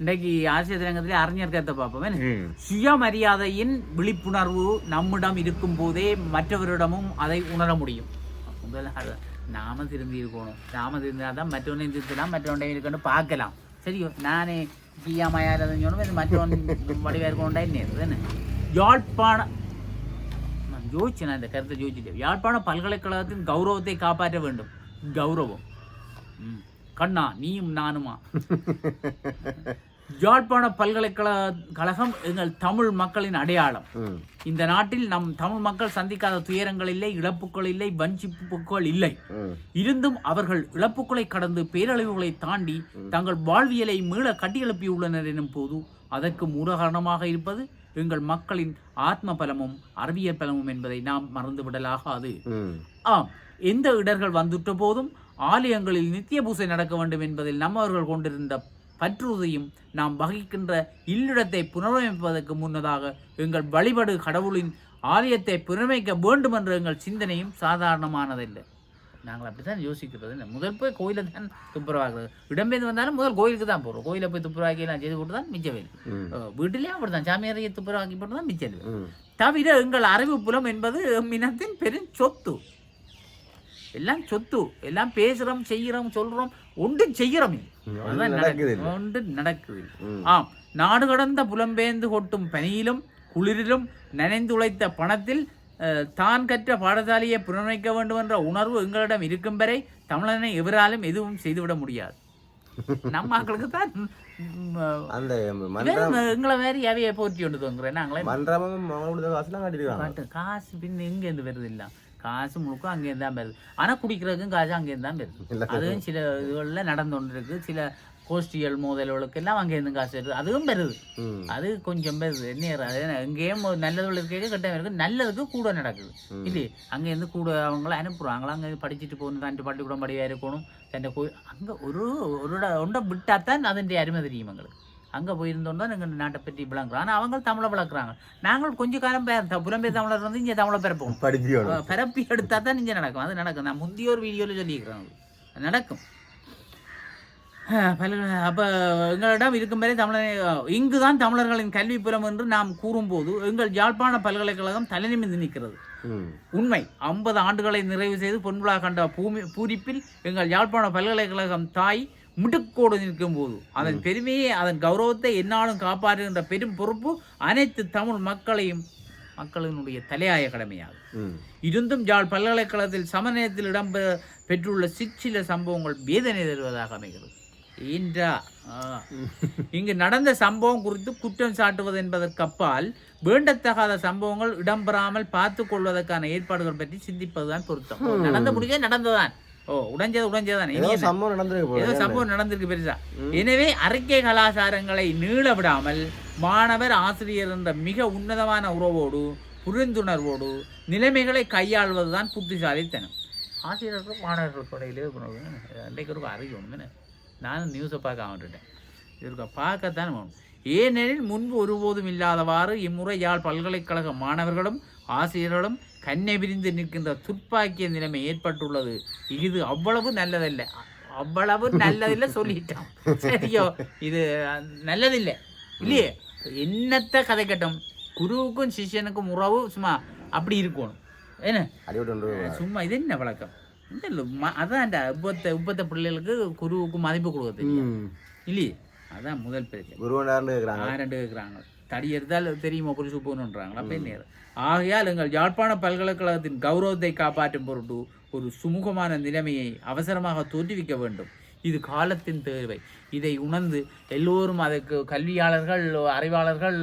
இன்றைக்கு ஆசிரியர் தினங்கத்திலே அறிஞர் கருத்தை பார்ப்போம். சுயமரியாதையின் விழிப்புணர்வு நம்மிடம் இருக்கும் போதே மற்றவரிடமும் அதை உணர முடியும். நாம திரும்பி இருக்கணும். நாம திரும்பினா தான் மற்றவனையும் திருத்தலாம் மற்றவனையும் இருக்கணும் பார்க்கலாம். சரியோ? நானே சுயமரியாதைன்னு சொன்னோம் மற்றவன் வடிவாக இருக்கணும்டா என்ன யாழ்ப்பாண நான் யோசிச்சேன் நான் இந்த கருத்தை யோசிச்சுட்டேன் யாழ்ப்பாண பல்கலைக்கழகத்தின் கௌரவத்தை காப்பாற்ற வேண்டும். கௌரவம். கண்ணா நீயும் நானுமா? யாழ்ப்பாண பல்கலைக்கழக கழகம் எங்கள் தமிழ் மக்களின் அடையாளம். இந்த நாட்டில் நம் தமிழ் மக்கள் சந்திக்காத துயரங்கள் இல்லை இழப்புகள் இல்லை வஞ்சிப்புகள் இல்லை. இருந்தும் அவர்கள் இழப்புகளை கடந்து பேரழிவுகளை தாண்டி தங்கள் வாழ்வியலை மீள கட்டியெழுப்பியுள்ளனர் எனும் போது அதற்கு மூலகாரணமாக இருப்பது எங்கள் மக்களின் ஆத்ம பலமும் அறிவியல் பலமும் என்பதை நாம் மறந்துவிடலாகாது. ஆம் எந்த இடர்கள் வந்துட்ட போதும் ஆலயங்களில் நித்திய பூசை நடக்க வேண்டும் என்பதில் நம்மவர்கள் கொண்டிருந்த பற்றுறுதியும் நாம் வகிக்கின்ற இல்லிடத்தை புனரமைப்பதற்கு முன்னதாக எங்கள் வழிபடு கடவுளின் ஆலயத்தை புனரமைக்க வேண்டும் என்ற எங்கள் சிந்தனையும் சாதாரணமானதில்லை. நாங்கள் அப்படித்தான் யோசிக்கிறது. இல்லை முதல் போய் கோயிலை தான் துப்புரவாக்குறது. இடம்பெயர்ந்து வந்தாலும் முதல் கோயிலுக்கு தான் போகிறோம் கோயிலை போய் துப்புரவாக்கி எல்லாம் செய்து போட்டு தான் மிச்ச வேலை. ம். அஹ் வீட்டிலேயும் அப்படிதான் சாமியாரையை துப்புரவாக்கி போட்டு தான் மிச்ச. தவிர எங்கள் அறிவு புலம் என்பது மினத்தின் பெரும் சொத்து. எல்லாம் சொத்து எல்லாம் பேசுறோம் செய்யறோம் சொல்றோம் ஒன்றும் அதுதான் நடக்குது. ஒன்று நடக்குது. ஆம் நாடு கடந்த புலம்பெயர்ந்து கொட்டும் பனியிலும் குளிரிலும் நனைந்துழைத்த பணத்தில் தான் கற்ற பாடசாலையை புனரமைக்க வேண்டும் என்ற உணர்வு எங்களிடம் இருக்கும் வரை தமிழனை எவராலும் எதுவும் செய்துவிட முடியாது. நம்ம மக்களுக்கு தான் அந்த எங்களை வேறு போற்றி கொண்டு தோங்குறேன் நாங்களே மன்றமும் காசு பின்ன எங்கேருந்து வருது இல்லை காசு முழுக்க அங்கேருந்து தான் வருது. ஆனால் குடிக்கிறதுக்கும் காசு அங்கேருந்து தான் வருது. அதுவும் சில இதுகளில் நடந்து கொண்டு இருக்கு சில கோஷ்டிகள் மோதல்களுக்கு எல்லாம் அங்கேருந்து காசு வருது. அதுவும் வருது. ம். அது கொஞ்சம் வருது. என்ன அது எங்கேயும் நல்லது இருக்க கெட்ட இருக்கு நல்லதுக்கு கூட நடக்குது. இல்லையே? அங்கேருந்து கூட அவங்கள அனுப்புகிறாங்களா அங்கே படிச்சுட்டு போகணும். தன் பள்ளிக்கூடம் படியாக இருக்கணும். தன் கோயில் அங்கே ஒரு ஒரு ஒன்றை விட்டால் தான் அதனுடைய அருமை தெரியும் எங்களுக்கு. அங்கே போயிருந்தோம் தான் எங்கள் நாட்டை பற்றி விளங்குறோம் ஆனால் அவங்க தமிழை வளர்க்குறாங்க. நாங்கள் கொஞ்ச காலம் பேர் புலம்பெயர் தமிழர் வந்து இங்கே தமிழை பிறப்போம் படிப்பியோட பிறப்பி எடுத்தால் தான் இங்கே நடக்கும். அது நடக்கும். நான் முந்தைய ஒரு வீடியோவில் சொல்லியிருக்கிறேன். நடக்கும். பல அப்போ எங்களிடம் இருக்கும் வரை தமிழனை இங்கு தான் தமிழர்களின் கல்விப்புறம் என்று நாம் கூறும்போது எங்கள் யாழ்ப்பாண பல்கலைக்கழகம் தலைநிமிந்து நிற்கிறது. உண்மை. ஐம்பது ஆண்டுகளை நிறைவு செய்து பொன்விழா கண்ட பூமி பூரிப்பில் எங்கள் யாழ்ப்பாண பல்கலைக்கழகம் தாய் முடுக்கோடு நிற்கும் போது அதன் பெருமையை அதன் கௌரவத்தை என்னாலும் காப்பாற்றுகின்ற பெரும் பொறுப்பு அனைத்து தமிழ் மக்களையும் மக்களினுடைய தலையாய கடமையாகும். இருந்தும் யாழ் பல்கலைக்கழகத்தில் சமநேயத்தில் இடம்பெற பெற்றுள்ள சிற்சில சம்பவங்கள் வேதனை தருவதாக அமைகிறது. ஏன்றா. இங்கு நடந்த சம்பவம் குறித்து குற்றம் சாட்டுவது என்பதற்கு அப்பால் வேண்டத்தகாத சம்பவங்கள் இடம்பெறாமல் பார்த்து கொள்வதற்கான ஏற்பாடுகள் பற்றி சிந்திப்பதுதான் பொருத்தம். நடந்த முடிஞ்சே நடந்ததுதான். ஓ உடைஞ்சது ஏதோ என்ன? சம்பவம் நடந்திருக்கு ஏதோ சம்பவம் நடந்திருக்கு பெருசா. எனவே அறிக்கை கலாச்சாரங்களை நீள விடாமல் மாணவர் ஆசிரியர் என்ற மிக உன்னதமான உறவோடு புரிந்துணர்வோடு நிலைமைகளை கையாள்வதுதான் புத்திசாலித்தனம். ஆசிரியர்களுக்கும் மாணவர்களுக்கும் இடையிலே இருக்கணும். அன்றைக்கு ஒரு அறியணும் என்ன நானும் நியூஸை பார்க்க விட்டுட்டேன் இதற்கு பார்க்கத்தான் வேணும். ஏனெனில் முன்பு ஒருபோதும் இல்லாதவாறு இம்முறை யாழ் பல்கலைக்கழக மாணவர்களும் ஆசிரியர்களும் கண்ணை விரிந்து நிற்கின்ற துப்பாக்கிய நிலைமை ஏற்பட்டுள்ளது. இது அவ்வளவு நல்லதல்ல. அவ்வளவு நல்லதில்லை சொல்லிட்டோம் சரியோ இது நல்லதில்லை. இல்லையே? என்னத்த கதைக்கட்டும் குருவுக்கும் சிஷ்யனுக்கும் உறவு சும்மா அப்படி இருக்கணும். என்ன? சும்மா இது என்ன வழக்கம்? இல்ல, அதான் இந்த உப்பத்த உப்பத்த பிள்ளைகளுக்கு குருவுக்கு மதிப்பு கொடுக்க தெரியும் ம். இல்லையே? அதான் முதல் பிரச்சனை. குருவனார்னு இருக்கிறாங்க ஆரண்டு கேட்குறாங்க தடி எடுத்தால் தெரியுமா? குறிச்சு போகணுன்றாங்களா பெண் நேரம் ஆகையால் எங்கள் யாழ்ப்பாண பல்கலைக்கழகத்தின் கௌரவத்தை காப்பாற்றும் பொருட்டு ஒரு சுமூகமான நிலைமையை அவசரமாக தோற்றுவிக்க வேண்டும். இது காலத்தின் தேவை இதை உணர்ந்து எல்லோரும் அதுக்கு கல்வியாளர்கள் அறிவாளர்கள்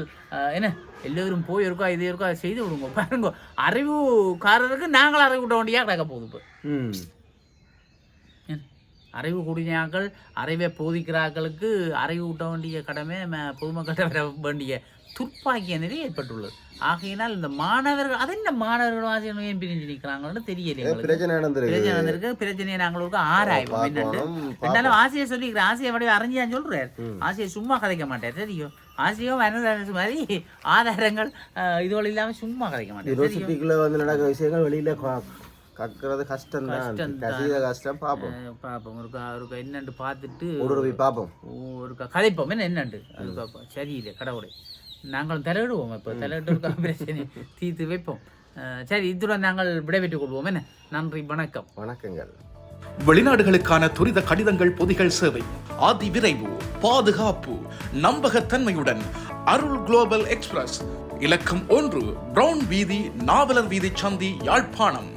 என்ன? எல்லோரும் போய் இருக்கோ இது இருக்கோ அதை செய்து விடுங்க பாருங்க. அறிவுக்காரருக்கு நாங்கள் அறிவு விட வேண்டியா கிடக்க போகுது இப்போ? அறிவு கூடினாக்கள் அறிவை போதிக்கிறார்களுக்கு அறிவு ஊட்ட வேண்டிய கடமை பொதுமக்கள்கிட்ட வர வேண்டிய துப்பாக்கிய நிலை ஏற்பட்டுள்ளது. ஆகையினால் இந்த மாணவர்கள் அது என்ன மாணவர்களும் ஆசிரியர்களும் ஏன் பிரிஞ்சு நிற்கிறாங்கன்னு தெரியல பிரச்சனை நடந்திருக்கு. பிரச்சனை நடந்திருக்கு. பிரச்சனையை நாங்களுக்கு ஆராய்வோம். என்னன்னு ஆசிரியர் சொல்லிக்கிறேன் ஆசிரியர் வடிவ அறிஞ்சான்னு சொல்றாரு. ம். ஆசிரியர் சும்மா கதைக்க மாட்டார். தெரியும். ஆசிரியரும் வரது மாதிரி ஆதாரங்கள் அஹ், இதுகள் இல்லாம சும்மா கதைக்க யூனிவர்சிட்டிக்குள்ள வந்து நடக்கிற விஷயங்கள் வெளியில கக்குறது கஷ்டம் தான். கசித கஷ்டம் பார்ப்போம் அஹ் பார்ப்போம் ஒரு ஒரு என்னண்டு பார்த்துட்டு ஒரு போய் பார்ப்போம் ஒரு கதைப்போம். என்ன என்னண்டு? அது பார்ப்போம் சரியில்லை கடவுளை. நாங்களும் தலையிடுவோம் இப்போ. தலையிட்டு ஒரு பிரச்சனை தீர்த்து வைப்போம். சரி இத்துடன் நாங்கள் விடைபெற்றுக் கொள்வோம். என்ன? நன்றி வணக்கம். வணக்கங்கள். வெளிநாடுகளுக்கான துரித கடிதங்கள் பொதிகள் சேவை. அதி விரைவு பாதுகாப்பு நம்பகத்தன்மையுடன் அருள் குளோபல் எக்ஸ்பிரஸ். இலக்கம் ஒன்று பிரவுன் வீதி நாவலர் வீதி சந்தி யாழ்ப்பாணம்.